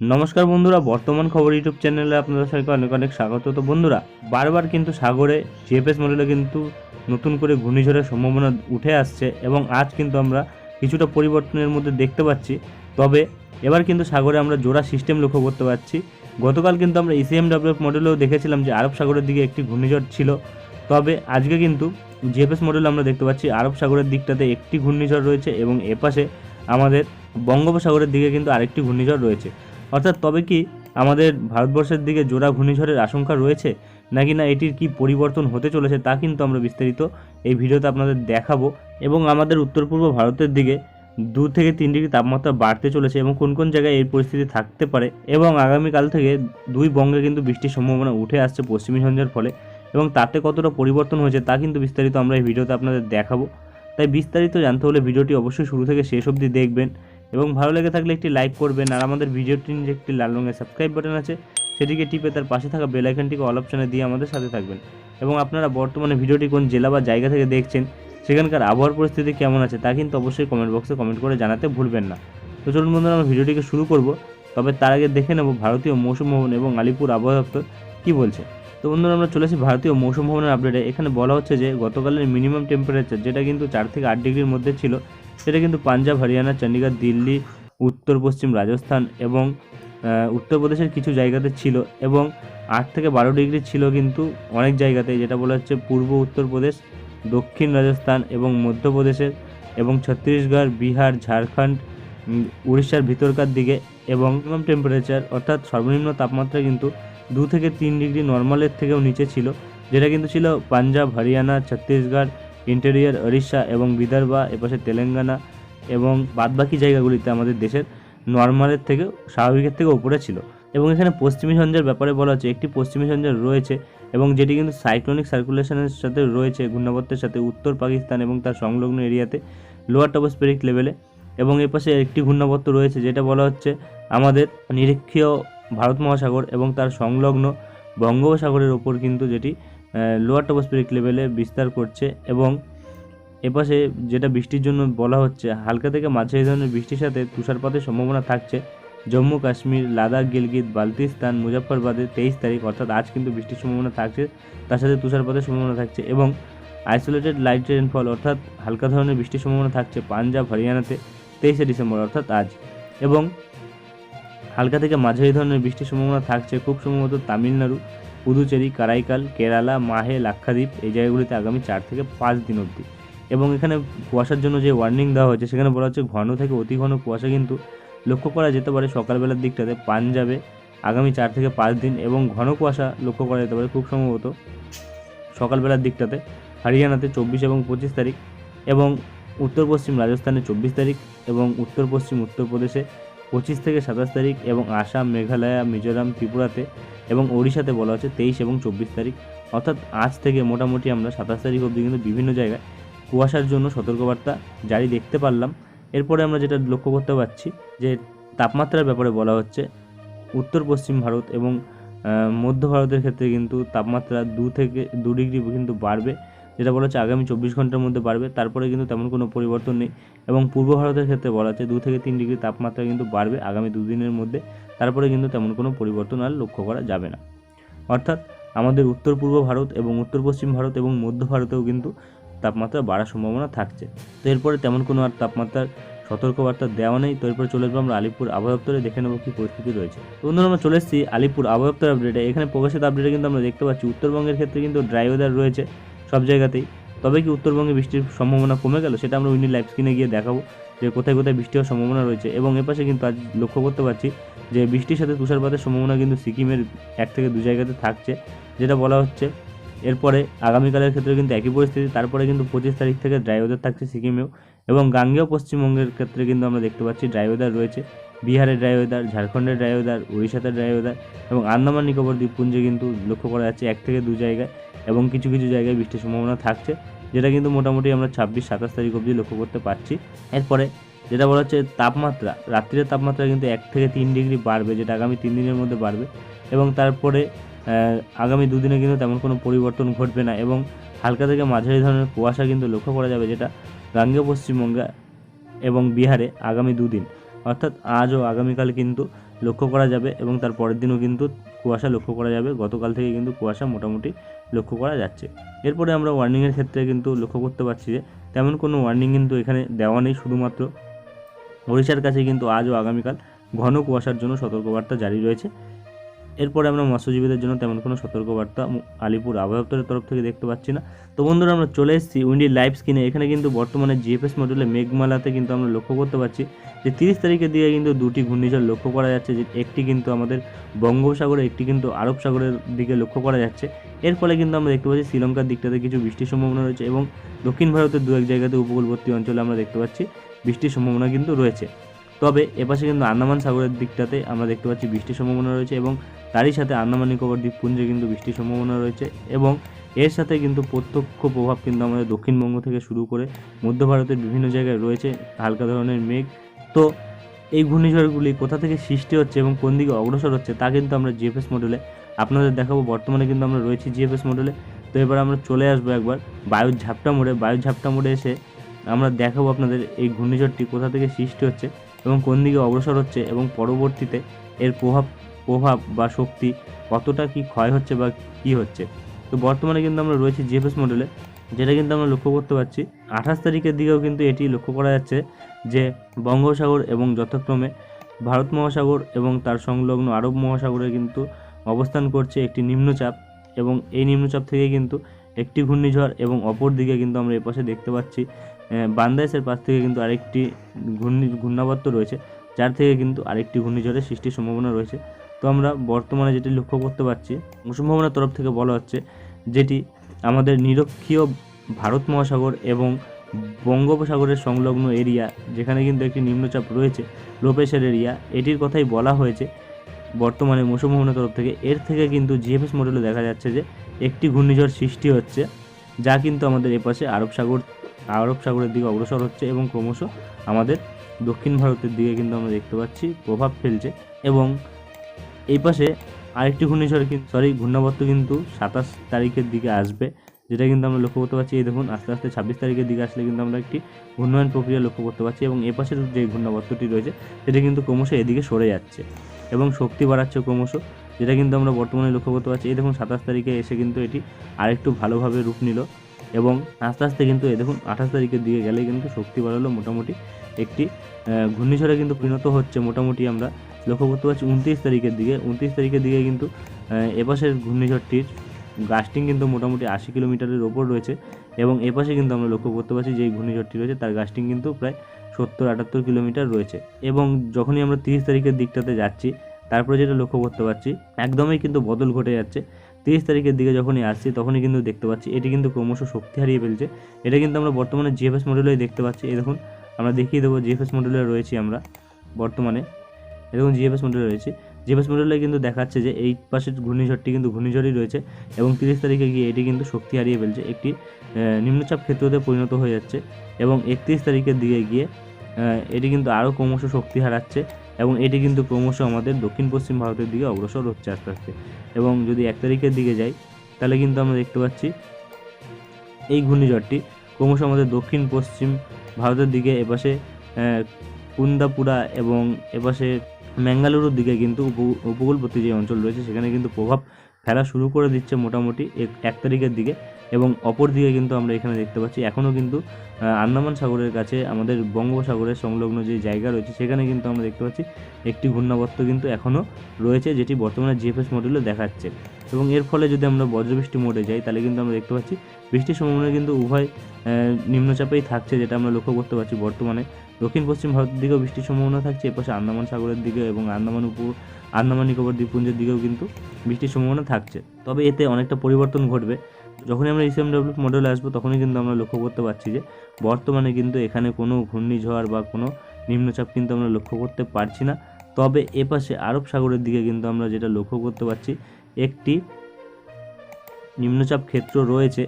নমস্কার বন্ধুরা, বর্তমান খবর ইউটিউব চ্যানেলে আপনাদের সবাইকে অনেক অনেক স্বাগত। তো বন্ধুরা, বারবার কিন্তু সাগরে জিএফএস মডেলে কিন্তু নতুন করে ঘূর্ণিঝড়ের সম্ভাবনা উঠে আসছে এবং আজ কিন্তু আমরা কিছুটা পরিবর্তনের মধ্যে দেখতে পাচ্ছি। তবে এবার কিন্তু সাগরে আমরা জোড়া সিস্টেম লক্ষ্য করতে পারছি। গতকাল কিন্তু আমরা E ইসিএম ডব্লিউএফ মডেলেও দেখেছিলাম যে আরব সাগরের দিকে একটি ঘূর্ণিঝড় ছিল। তবে আজকে কিন্তু জিএফএস মডেল আমরা দেখতে পাচ্ছি, আরব সাগরের দিকটাতে একটি ঘূর্ণিঝড় রয়েছে এবং এপাশে আমাদের বঙ্গোপসাগরের দিকে কিন্তু আরেকটি ঘূর্ণিঝড় রয়েছে। অর্থাৎ তবে কি আমাদের ভারতবর্ষের দিকে জোড়া ঘূর্ণিঝড়ের আশঙ্কা রয়েছে? নাকি না এটির কি পরিবর্তন হতে চলেছে তা কিন্তু আমরা বিস্তারিত এই ভিডিওতে আপনাদের দেখাবো এবং আমাদের উত্তর পূর্ব ভারতের দিকে দু থেকে তিন ডিগ্রি তাপমাত্রা বাড়তে চলেছে এবং কোন কোন জায়গায় এই পরিস্থিতি থাকতে পারে এবং আগামীকাল থেকে দুই বঙ্গে কিন্তু বৃষ্টির সম্ভাবনা উঠে আসছে পশ্চিমী ঝঞ্ঝার ফলে এবং তাতে কতটা পরিবর্তন হয়েছে তা কিন্তু বিস্তারিত আমরা এই ভিডিওতে আপনাদের দেখাবো। তাই বিস্তারিত জানতে হলে ভিডিওটি অবশ্যই শুরু থেকে শেষ অবধি দেখবেন। এবং ভালো লেগে থাকলে একটি লাইক করবেন, আর আমাদের ভিডিওটির যে একটি লাল রঙের সাবস্ক্রাইব বাটন আছে, সেটিকে টিপে তার পাশে থাকা বেল আইকনটিকে অল অপশানে দিয়ে আমাদের সাথে থাকবেন। এবং আপনারা বর্তমানে ভিডিওটি কোন জেলা বা জায়গা থেকে দেখছেন, সেখানকার আবহাওয়ার পরিস্থিতি কেমন আছে, তা কিন্তু অবশ্যই কমেন্ট বক্সে কমেন্ট করে জানাতে ভুলবেন না। তো চলুন বন্ধুরা, আমরা ভিডিওটিকে শুরু করব, তবে তার আগে দেখে নেব ভারতীয় মৌসুম ভবন এবং আলিপুর আবহাওয়া দপ্তর কী বলছে। তো বন্ধুরা, আমরা চলে আসি ভারতীয় মৌসুম ভবনের আপডেটে এখানে বলা হচ্ছে যে, গতকালের মিনিমাম টেম্পারেচার যেটা কিন্তু চার থেকে আট ডিগ্রির মধ্যে ছিল সেটা কিন্তু পাঞ্জাব, হরিয়ানা চণ্ডীগড় দিল্লি, উত্তর, পশ্চিম রাজস্থান এবং উত্তরপ্রদেশের কিছু জায়গাতে ছিল এবং আট থেকে বারো ডিগ্রি ছিল কিন্তু অনেক জায়গাতে, যেটা বলা হচ্ছে পূর্ব উত্তরপ্রদেশ দক্ষিণ রাজস্থান এবং মধ্যপ্রদেশের এবং ছত্তিশগড়, বিহার, ঝাড়খণ্ড উড়িষ্যার ভিতরকার দিকে এবং মিনিমাম টেম্পারেচার অর্থাৎ সর্বনিম্ন তাপমাত্রা কিন্তু দু থেকে তিন ডিগ্রি নর্মালের থেকেও নিচে ছিল, যেটা কিন্তু ছিল পাঞ্জাব, হরিয়ানা, ছত্তিশগড় ইন্টেরিয়ার, ওড়িশা এবং বিদর্ভা, এপাশে তেলেঙ্গানা এবং বাদবাকি জায়গাগুলিতে আমাদের দেশের নর্মালের থেকে, স্বাভাবিকের থেকে উপরে ছিল। এবং এখানে পশ্চিমী ঝঞ্ঝার ব্যাপারে বলা হচ্ছে, একটি পশ্চিমী ঝঞ্ঝা রয়েছে এবং যেটি কিন্তু সাইক্লোনিক সার্কুলেশনের সাথে রয়েছে, ঘূর্ণাবর্তের সাথে উত্তর পাকিস্তান এবং তার সংলগ্ন এরিয়াতে লোয়ার টপোস্ফেরিক লেভেলে এবং এ পাশে একটি ঘূর্ণাবর্ত রয়েছে, যেটা বলা হচ্ছে আমাদের নিরীক্ষীয় ভারত মহাসাগর এবং তার সংলগ্ন বঙ্গোপসাগরের ওপর কিন্তু যেটি লোয়ার টপোস্ফেরিক লেভেলে বিস্তার করছে এবং এপাশে যেটা বৃষ্টির জন্য বলা হচ্ছে, হালকা থেকে মাঝারি ধরনের বৃষ্টির সাথে তুষারপাতের সম্ভাবনা থাকছে। জম্মু, কাশ্মীর, লাদাখ, গিলগিত বালতিস্তান মুজাফরবাদে তেইশ তারিখ, অর্থাৎ আজ কিন্তু বৃষ্টির সম্ভাবনা থাকছে, তার সাথে তুষারপাতের সম্ভাবনা থাকছে এবং আইসোলেটেড লাইট রেনফল অর্থাৎ হালকা ধরনের বৃষ্টির সম্ভাবনা থাকছে পাঞ্জাব, হরিয়ানাতে তেইশে ডিসেম্বর, অর্থাৎ আজ। এবং হালকা থেকে মাঝারি ধরনের বৃষ্টির সম্ভাবনা থাকছে, খুব সম্ভবত তামিলনাড়ু। পুদুচেরি, কারাইকাল, কেরালা, মাহে, লাক্ষাদ্বীপ এই জায়গাগুলিতে আগামী চার থেকে পাঁচ দিন অবধি। এবং এখানে কুয়াশার জন্য যে ওয়ার্নিং দেওয়া হয়েছে, সেখানে বলা হচ্ছে ঘন থেকে অতি ঘন কুয়াশা কিন্তু লক্ষ্য করা যেতে পারে সকালবেলার দিকটাতে পাঞ্জাবে আগামী চার থেকে পাঁচ দিন এবং ঘন কুয়াশা লক্ষ্য করা যেতে পারে খুব সম্ভবত সকালবেলার দিকটাতে হরিয়ানাতে চব্বিশ এবং পঁচিশ তারিখ এবং উত্তর পশ্চিম রাজস্থানে চব্বিশ তারিখ এবং উত্তর পশ্চিম উত্তরপ্রদেশে পঁচিশ থেকে সাতাশ তারিখ এবং আসাম, মেঘালয়, মিজোরাম, ত্রিপুরাতে এবং ওড়িশাতে বলা হচ্ছে তেইশ এবং চব্বিশ তারিখ। অর্থাৎ আজ থেকে মোটামুটি আমরা সাতাশ তারিখ অবধি কিন্তু বিভিন্ন জায়গায় কুয়াশার জন্য সতর্কবার্তা জারি দেখতে পারলাম। এরপরে আমরা যেটা লক্ষ্য করতে পারছি যে তাপমাত্রার ব্যাপারে বলা হচ্ছে, উত্তর, পশ্চিম ভারত এবং মধ্য ভারতের ক্ষেত্রে কিন্তু তাপমাত্রা দু থেকে দু ডিগ্রি কিন্তু বাড়বে। যেটা বলা হচ্ছে আগামী চব্বিশ ঘণ্টার মধ্যে বাড়বে, তারপরে কিন্তু তেমন কোনো পরিবর্তন নেই। এবং পূর্ব ভারতের ক্ষেত্রে বলা হচ্ছে দু থেকে তিন ডিগ্রি তাপমাত্রা কিন্তু বাড়বে আগামী দুদিনের মধ্যে, তারপরে কিন্তু তেমন কোনো পরিবর্তন আর লক্ষ্য করা যাবে না। অর্থাৎ আমাদের উত্তর পূর্ব ভারত এবং উত্তর পশ্চিম ভারত এবং মধ্য ভারতেও কিন্তু তাপমাত্রা বাড়ার সম্ভাবনা থাকছে। তো এরপরে তেমন কোনো আর তাপমাত্রার সতর্কবার্তা দেওয়া নেই। তো এরপরে চলে আসব আমরা আলিপুর আবহাওয়া দেখে নেব কী পরিস্থিতি রয়েছে। বন্ধুরা, আমরা চলে এসেছি আলিপুর আবহাওয়া আপডেটে এখানে প্রকাশিত আপডেটে কিন্তু আমরা দেখতে পাচ্ছি, উত্তরবঙ্গের ক্ষেত্রে কিন্তু ড্রাই ওয়েদার রয়েছে। সব জায়গাতেই। তবে কি উত্তরবঙ্গে বৃষ্টির সম্ভাবনা কমে গেল? সেটা আমরা উইনি লাইভ স্ক্রিনে গিয়ে দেখাবো যে কোথায় কোথায় বৃষ্টি হওয়ার সম্ভাবনা রয়েছে। এবং এপাশে কিন্তু আজ লক্ষ্য করতে পারছি যে বৃষ্টির সাথে তুষারপাতের সম্ভাবনা কিন্তু সিকিমের এক থেকে দু জায়গাতে থাকছে। যেটা বলা হচ্ছে এরপরে আগামীকালের ক্ষেত্রে কিন্তু একই পরিস্থিতি, তারপরে কিন্তু পঁচিশ তারিখ থেকে ড্রাই ওয়েদার থাকছে সিকিমেও। এবং গাঙ্গেয় পশ্চিমবঙ্গের ক্ষেত্রে কিন্তু আমরা দেখতে পাচ্ছি ড্রাই ওয়েদার রয়েছে। বিহারের ড্রাই ওয়েদার ঝাড়খণ্ডের ড্রাই ওয়েদার উড়িষ্যাতে ড্রাই ওয়েদার এবং আন্দামান নিকোবর দ্বীপপুঞ্জে কিন্তু লক্ষ্য করা যাচ্ছে এক থেকে দু জায়গায়। এবং কিছু কিছু জায়গায় বৃষ্টির সম্ভাবনা থাকছে, যেটা কিন্তু মোটামুটি আমরা ছাব্বিশ, সাতাশ তারিখ অবধি লক্ষ্য করতে পারছি। এরপরে যেটা বলা হচ্ছে তাপমাত্রা, রাত্রির তাপমাত্রা কিন্তু এক থেকে তিন ডিগ্রি বাড়বে, যেটা আগামী তিন দিনের মধ্যে বাড়বে। এবং তারপরে আগামী দুদিনে কিন্তু তেমন কোনো পরিবর্তন ঘটবে না এবং হালকা থেকে মাঝারি ধরনের কুয়াশা কিন্তু লক্ষ্য করা যাবে, যেটা গাঙ্গেয় পশ্চিমবঙ্গে এবং বিহারে আগামী দুদিন। অর্থাৎ আজ ও আগামীকাল কিন্তু লক্ষ্য করা যাবে এবং তার পরের দিনও কিন্তু কুয়াশা লক্ষ্য করা যাবে। গতকাল থেকে কিন্তু কুয়াশা মোটামুটি লক্ষ্য করা যাচ্ছে। এরপরে আমরা ওয়ার্নিংয়ের ক্ষেত্রে কিন্তু লক্ষ্য করতে পারছি যে, তেমন কোনো ওয়ার্নিং কিন্তু এখানে দেওয়া নেই, শুধুমাত্র ওড়িশার কাছে কিন্তু আজ ও আগামীকাল ঘন কুয়াশার জন্য সতর্কবার্তা জারি রয়েছে। এরপরে আমরা মৎস্যজীবীদের জন্য তেমন কোনো সতর্কবার্তা আলিপুর আবহাওয়া দপ্তরের তরফ থেকে দেখতে পাচ্ছি না। তো বন্ধুরা, আমরা চলে এসেছি উইন্ডি লাইভ স্ক্রিনে। এখানে কিন্তু বর্তমানে জিএফএস মডেলে মেঘমালাতে কিন্তু আমরা লক্ষ্য করতে পারছি যে তিরিশ তারিখের দিকে কিন্তু দুটি ঘূর্ণিঝড় লক্ষ্য করা যাচ্ছে, যে একটি কিন্তু আমাদের বঙ্গোপসাগরে, একটি কিন্তু আরব সাগরের দিকে লক্ষ্য করা যাচ্ছে। এর ফলে কিন্তু আমরা দেখতে পাচ্ছি শ্রীলঙ্কার দিকটাতে কিছু বৃষ্টির সম্ভাবনা রয়েছে এবং দক্ষিণ ভারতের দু এক জায়গাতে উপকূলবর্তী অঞ্চলে আমরা দেখতে পাচ্ছি বৃষ্টির সম্ভাবনা কিন্তু রয়েছে। তবে এপাশে কিন্তু আন্দামান সাগরের দিকটাতে আমরা দেখতে পাচ্ছি বৃষ্টির সম্ভাবনা রয়েছে এবং তারই সাথে আন্দামান নিকোবর দ্বীপপুঞ্জে কিন্তু বৃষ্টির সম্ভাবনা রয়েছে এবং এর সাথে কিন্তু প্রত্যক্ষ প্রভাব কিন্তু আমাদের দক্ষিণবঙ্গ থেকে শুরু করে মধ্য ভারতের বিভিন্ন জায়গায় রয়েছে, হালকা ধরনের মেঘ। তো এই ঘূর্ণিঝড়গুলি কোথা থেকে সৃষ্টি হচ্ছে এবং কোন দিকে অগ্রসর হচ্ছে তা কিন্তু আমরা জিএফএস মডেলে আপনাদের দেখাবো। বর্তমানে কিন্তু আমরা রয়েছি জিএফএস মডেলে তো এবার আমরা চলে আসব একবার বায়ুর ঝাপটা মোড়ে। বায়ুর ঝাপটা মোড়ে এসে আমরা দেখাবো আপনাদের এই ঘূর্ণিঝড়টি কোথা থেকে সৃষ্টি হচ্ছে। এবং কোন দিকে অগ্রসর হচ্ছে এবং পরবর্তীতে এর প্রভাব প্রভাব বা শক্তি কতটা কি ক্ষয় হচ্ছে বা কি হচ্ছে। তো বর্তমানে কিন্তু আমরা রয়েছি জিএফএস মডেলে যেটা কিন্তু আমরা লক্ষ্য করতে পারছি। আঠাশ তারিখের দিকেও কিন্তু এটি লক্ষ্য করা যাচ্ছে যে বঙ্গোপসাগর এবং যথাক্রমে ভারত মহাসাগর এবং তার সংলগ্ন আরব মহাসাগরে কিন্তু অবস্থান করছে একটি নিম্নচাপ এবং এই নিম্নচাপ থেকে কিন্তু একটি ঘূর্ণিঝড় এবং অপর দিকে কিন্তু আমরা এপাশে দেখতে পাচ্ছি বাংলাদেশের পাশ থেকে কিন্তু আরেকটি ঘূর্ণি, ঘূর্ণাবর্ত রয়েছে, যার থেকে কিন্তু আরেকটি ঘূর্ণিঝড়ের সৃষ্টির সম্ভাবনা রয়েছে। তো আমরা বর্তমানে যেটি লক্ষ্য করতে পারছি সম্ভাবনার তরফ থেকে বলা হচ্ছে যেটি আমাদের নিরক্ষীয় ভারত মহাসাগর এবং বঙ্গোপসাগরের সংলগ্ন এরিয়া, যেখানে কিন্তু একটি নিম্নচাপ রয়েছে, লোপেশের এরিয়া। এটির কথাই বলা হয়েছে বর্তমানে মৌসুম ভবনের তরফ থেকে। এর থেকে কিন্তু জিএফএস মডেলে দেখা যাচ্ছে যে একটি ঘূর্ণিঝড় সৃষ্টি হচ্ছে, যা কিন্তু আমাদের এপাশে আরব সাগর আরব সাগরের দিকে অগ্রসর হচ্ছে এবং ক্রমশ আমাদের দক্ষিণ ভারতের দিকে কিন্তু আমরা দেখতে পাচ্ছি প্রভাব ফেলছে এবং এই পাশে আরেকটি ঘূর্ণিঝড় কিন্তু সরি ঘূর্ণাবর্ত কিন্তু সাতাশ তারিখের দিকে আসবে, যেটা কিন্তু আমরা লক্ষ্য করতে পারছি। এই দেখুন, আস্তে আস্তে ছাব্বিশ তারিখের দিকে আসলে কিন্তু আমরা একটি ঘূর্ণায়ন প্রক্রিয়া লক্ষ্য করতে পারছি এবং এ পাশের যে ঘূর্ণাবর্তটি রয়েছে, সেটা কিন্তু ক্রমশ এদিকে সরে যাচ্ছে এবং শক্তি বাড়াচ্ছে ক্রমশ, যেটা কিন্তু আমরা বর্তমানে লক্ষ্য করতে পারছি। এই দেখুন, সাতাশ তারিখে এসে কিন্তু এটি আরেকটু ভালোভাবে রূপ নিল। এবং আস্তে আস্তে কিন্তু এই দেখুন, আঠাশ তারিখের দিকে গেলে কিন্তু শক্তি বাড়ালো মোটামুটি একটি ঘূর্ণিঝড়ে কিন্তু পরিণত হচ্ছে মোটামুটি আমরা লক্ষ্য করতে পারছি উনত্রিশ তারিখের দিকে। উনত্রিশ তারিখের দিকে কিন্তু এপাশের ঘূর্ণিঝড়টির গাস্টিং কিন্তু মোটামুটি আশি কিলোমিটারের ওপর রয়েছে এবং এপাশে কিন্তু আমরা লক্ষ্য করতে পারছি যে ঘূর্ণিঝড়টি রয়েছে তার গাস্টিং কিন্তু প্রায় সত্তর আটাত্তর কিলোমিটার রয়েছে এবং যখনই আমরা তিরিশ তারিখের দিকটাতে যাচ্ছি, তারপরে যেটা লক্ষ্য করতে পারছি, একদমই কিন্তু বদল ঘটে যাচ্ছে। তিরিশ তারিখের দিকে যখনই আসছি, তখনই কিন্তু দেখতে পাচ্ছি, এটি কিন্তু ক্রমশ শক্তি হারিয়ে ফেলছে। এটা কিন্তু আমরা বর্তমানে জিএফএস মডেলেই দেখতে পাচ্ছি। এই দেখুন, আমরা দেখিয়ে দেবো জিএফএস মডেলে রয়েছি আমরা বর্তমানে। দেখুন জিএফএস মডেলে রয়েছে। জিএফএস মডেলে কিন্তু দেখাচ্ছে যে এই পাশের ঘূর্ণিঝড়টি কিন্তু ঘূর্ণিঝড়ই রয়েছে এবং তিরিশ তারিখে গিয়ে এটি কিন্তু শক্তি হারিয়ে ফেলছে। একটি নিম্নচাপ ক্ষেত্রতে পরিণত হয়ে যাচ্ছে এবং একত্রিশ তারিখের দিকে গিয়ে এটি কিন্তু আরও ক্রমশ শক্তি হারাচ্ছে। এবং এটি কিন্তু ক্রমশ আমাদের দক্ষিণ পশ্চিম ভারতের দিকে অগ্রসর হচ্ছে আস্তে আস্তে। এবং যদি এক তারিখের দিকে যাই, তাহলে কিন্তু আমরা দেখতে পাচ্ছি এই ঘূর্ণিঝড়টি ক্রমশ আমাদের দক্ষিণ পশ্চিম ভারতের দিকে, এপাশে কুন্দাপুরা এবং এপাশে ম্যাঙ্গালুরুর দিকে কিন্তু উপ- উপকূলবর্তী যে অঞ্চল রয়েছে, সেখানে কিন্তু প্রভাব ফেলা শুরু করে দিচ্ছে মোটামুটি এক তারিখের দিকে। এবং অপর দিকে কিন্তু আমরা এখানে দেখতে পাচ্ছি এখনও কিন্তু আন্দামান সাগরের কাছে আমাদের বঙ্গোপসাগরের সংলগ্ন যে জায়গা রয়েছে, সেখানে কিন্তু আমরা দেখতে পাচ্ছি একটি ঘূর্ণাবর্ত কিন্তু এখনও রয়েছে, যেটি বর্তমানে জিএফএস মডেলে দেখাচ্ছে। এবং এর ফলে যদি আমরা বজ্রবৃষ্টি মোডে যাই, তাহলে কিন্তু আমরা দেখতে পাচ্ছি বৃষ্টির সম্ভাবনা কিন্তু উভয় নিম্নচাপেই থাকছে, যেটা আমরা লক্ষ্য করতে পারছি বর্তমানে। দক্ষিণ পশ্চিম ভারতের দিকেও বৃষ্টির সম্ভাবনা থাকছে, এপাশে আন্দামান সাগরের দিকে এবং আন্দামান উপ আন্দামান নিকোবর দ্বীপপুঞ্জের দিকেও কিন্তু বৃষ্টির সম্ভাবনা থাকছে। তবে এতে অনেকটা পরিবর্তন ঘটবে। যখনই আমরা ইসিএমডব্লিউ মডেলে আসব, তখনই কিন্তু আমরা লক্ষ্য করতে পারছি যে, বর্তমানে কিন্তু এখানে কোনো ঘূর্ণিঝড় বা কোনো নিম্নচাপ কিন্তু আমরা লক্ষ্য করতে পারছি না। তবে এপাশে আরব সাগরের দিকে কিন্তু আমরা যেটা লক্ষ্য করতে পারছি, একটি নিম্নচাপ ক্ষেত্র রয়েছে,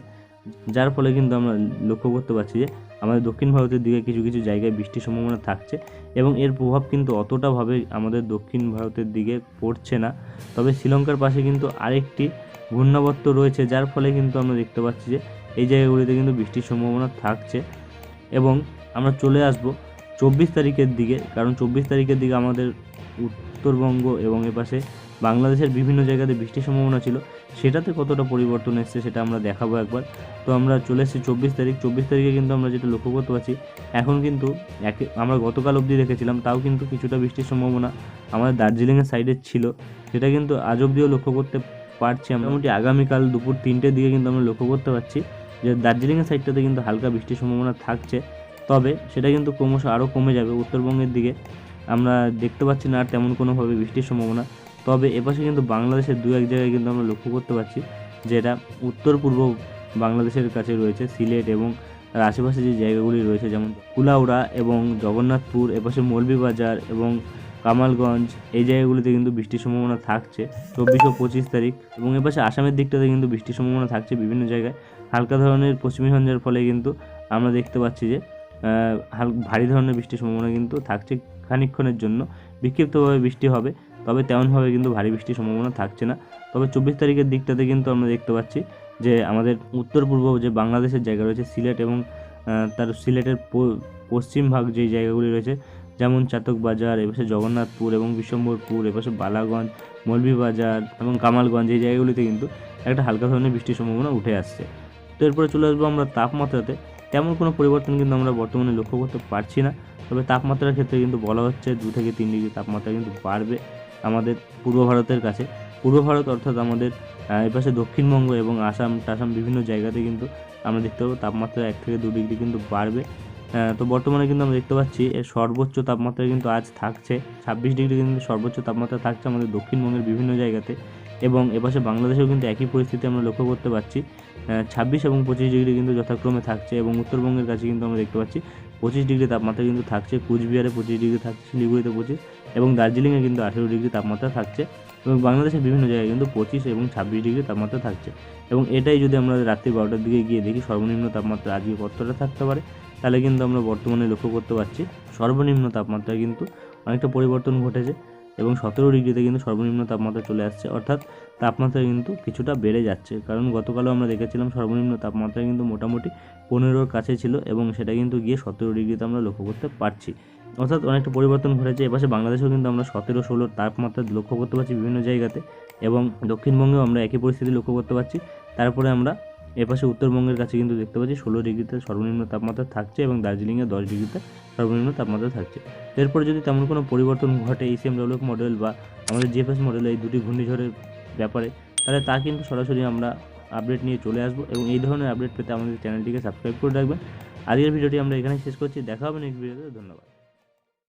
যার ফলে কিন্তু আমরা লক্ষ্য করতে পারছি যে, আমাদের দক্ষিণ ভারতের দিকে কিছু কিছু জায়গায় বৃষ্টির সম্ভাবনা থাকছে এবং এর প্রভাব কিন্তু অতটাভাবে আমাদের দক্ষিণ ভারতের দিকে পড়ছে না। তবে শ্রীলঙ্কার পাশে কিন্তু আরেকটি ঘূর্ণাবর্ত রয়েছে, যার ফলে কিন্তু আমরা দেখতে পাচ্ছি যে এই জায়গাগুলিতে কিন্তু বৃষ্টির সম্ভাবনা থাকছে। এবং আমরা চলে আসব চব্বিশ তারিখের দিকে, কারণ চব্বিশ তারিখের দিকে আমাদের উত্তরবঙ্গ এবং এপাশে বাংলাদেশের বিভিন্ন জায়গাতে বৃষ্টির সম্ভাবনা ছিল। সেটাতে কতটা পরিবর্তন এসছে সেটা আমরা দেখাবো একবার। তো আমরা চলে এসেছি চব্বিশ তারিখ। চব্বিশ তারিখে কিন্তু আমরা যেটা লক্ষ্য করতে পারছি, এখন কিন্তু একে, আমরা গতকাল অবধি রেখেছিলাম তাও কিন্তু কিছুটা বৃষ্টির সম্ভাবনা আমাদের দার্জিলিংয়ের সাইডে ছিল। সেটা কিন্তু আজ অবধিও লক্ষ্য করতে পারছি মোটামুটি আগামীকাল দুপুর তিনটের দিকে কিন্তু আমরা লক্ষ্য করতে পারছি যে দার্জিলিংয়ের সাইডটাতে কিন্তু হালকা বৃষ্টির সম্ভাবনা থাকছে। তবে সেটা কিন্তু ক্রমশ আরও কমে যাবে উত্তরবঙ্গের দিকে। আমরা দেখতে পাচ্ছি না আর তেমন কোনোভাবে বৃষ্টির সম্ভাবনা। তবে এপাশে কিন্তু বাংলাদেশের দু এক জায়গায় কিন্তু আমরা লক্ষ্য করতে পারছি যেটা উত্তর পূর্ব বাংলাদেশের কাছে রয়েছে সিলেট এবং আশেপাশে যে জায়গাগুলি রয়েছে যেমন কুলাউড়া এবং জগন্নাথপুর, এপাশে মৌলভীবাজার এবং কামালগঞ্জ, এই জায়গাগুলিতে কিন্তু বৃষ্টির সম্ভাবনা থাকছে। চব্বিশ ও পঁচিশ তারিখ এবং এপাশে আসামের দিকটাতে কিন্তু বৃষ্টির সম্ভাবনা থাকছে বিভিন্ন জায়গায়। হালকা ধরনের পশ্চিমী ঝঞ্ঝার ফলে কিন্তু আমরা দেখতে পাচ্ছি যে ভারী ধরনের বৃষ্টির সম্ভাবনা কিন্তু থাকছে খানিক্ষণের জন্য। বিক্ষিপ্তভাবে বৃষ্টি হবে, তবে তেমনভাবে কিন্তু ভারী বৃষ্টির সম্ভাবনা থাকছে না। তবে চব্বিশ তারিখের দিকটাতে কিন্তু আমরা দেখতে পাচ্ছি যে, আমাদের উত্তর পূর্ব যে বাংলাদেশের জায়গা রয়েছে, সিলেট এবং তার সিলেটের পশ্চিম ভাগ যে জায়গাগুলি রয়েছে যেমন চাতক বাজার, এপাশে জগন্নাথপুর এবং বিশ্বম্বরপুর এপাশে বালাগঞ্জ মৌলভীবাজার এবং কামালগঞ্জ, এই জায়গাগুলিতে কিন্তু একটা হালকা ধরনের বৃষ্টির সম্ভাবনা উঠে আসছে। তো এরপরে চলে আসব আমরা তাপমাত্রাতে। তেমন কোনো পরিবর্তন কিন্তু আমরা বর্তমানে লক্ষ্য করতে পারছি না। তবে তাপমাত্রার ক্ষেত্রে কিন্তু বলা হচ্ছে দু থেকে তিন ডিগ্রি তাপমাত্রা কিন্তু বাড়বে আমাদের পূর্ব ভারতের কাছে। পূর্ব ভারত অর্থাৎ আমাদের এপাশে দক্ষিণবঙ্গ এবং আসাম টাসাম বিভিন্ন জায়গাতে কিন্তু আমরা দেখতে পাবো তাপমাত্রা এক থেকে দু ডিগ্রি কিন্তু বাড়বে। তো বর্তমানে কিন্তু আমরা দেখতে পাচ্ছি, এর সর্বোচ্চ তাপমাত্রা কিন্তু আজ থাকছে, ছাব্বিশ ডিগ্রি কিন্তু সর্বোচ্চ তাপমাত্রা থাকছে আমাদের দক্ষিণবঙ্গের বিভিন্ন জায়গাতে। এবং এপাশে বাংলাদেশেও কিন্তু একই পরিস্থিতি আমরা লক্ষ্য করতে পারছি ছাব্বিশ এবং পঁচিশ ডিগ্রি কিন্তু যথাক্রমে থাকছে এবং উত্তরবঙ্গের কাছে কিন্তু আমরা দেখতে পাচ্ছি, পঁচিশ ডিগ্রি তাপমাত্রা কিন্তু থাকছে, কুচবিহারে পঁচিশ ডিগ্রি থাকছে, শিলিগুড়িতে পঁচিশ এবং দার্জিলিংয়ে কিন্তু আঠেরো ডিগ্রি তাপমাত্রা থাকছে। এবং বাংলাদেশের বিভিন্ন জায়গায় কিন্তু পঁচিশ এবং ছাব্বিশ ডিগ্রি তাপমাত্রা থাকছে। এবং এটাই যদি আমরা রাত্রি বারোটার দিকে গিয়ে দেখি, সর্বনিম্ন তাপমাত্রা আজকে কতটা থাকতে পারে? তাহলে কিন্তু আমরা বর্তমানে লক্ষ্য করতে পারছি সর্বনিম্ন তাপমাত্রায় কিন্তু অনেকটা পরিবর্তন ঘটেছে এবং সতেরো ডিগ্রিতে কিন্তু সর্বনিম্ন তাপমাত্রা চলে আসছে। অর্থাৎ তাপমাত্রা কিন্তু কিছুটা বেড়ে যাচ্ছে। কারণ গতকালও আমরা দেখেছিলাম সর্বনিম্ন তাপমাত্রা কিন্তু মোটামুটি পনেরোর কাছে ছিল এবং সেটা কিন্তু গিয়ে সতেরো ডিগ্রিতে আমরা লক্ষ্য করতে পারছি। অর্থাৎ অনেকটা পরিবর্তন ঘটেছে। এপাশে বাংলাদেশেও কিন্তু আমরা সতেরো ষোলোর তাপমাত্রা লক্ষ্য করতে পারছি বিভিন্ন জায়গাতে এবং দক্ষিণবঙ্গেও আমরা একই পরিস্থিতি লক্ষ্য করতে পারছি। তারপরে আমরা এপাশে উত্তরবঙ্গের কাছে কিন্তু দেখতে পাচ্ছি ষোলো ডিগ্রিতে সর্বনিম্ন তাপমাত্রা থাকছে এবং দার্জিলিংয়ে দশ ডিগ্রিতে সর্বনিম্ন তাপমাত্রা থাকছে। এরপরে যদি তেমন কোনো পরিবর্তন ঘটে এসিএম ডেভেলপ মডেল বা আমাদের জিএফএস মডেল এই দুটি ঘূর্ণিঝড়ের ব্যাপারে, তাহলে তা কিন্তু সরাসরি আমরা আপডেট নিয়ে চলে আসব এবং এই ধরনের আপডেট পেতে আমাদের চ্যানেলটিকে সাবস্ক্রাইব করে রাখবেন। আজকের ভিডিওটি আমরা এখানে শেষ করছি। দেখা হবে নেক্সট ভিডিওতে ধন্যবাদ।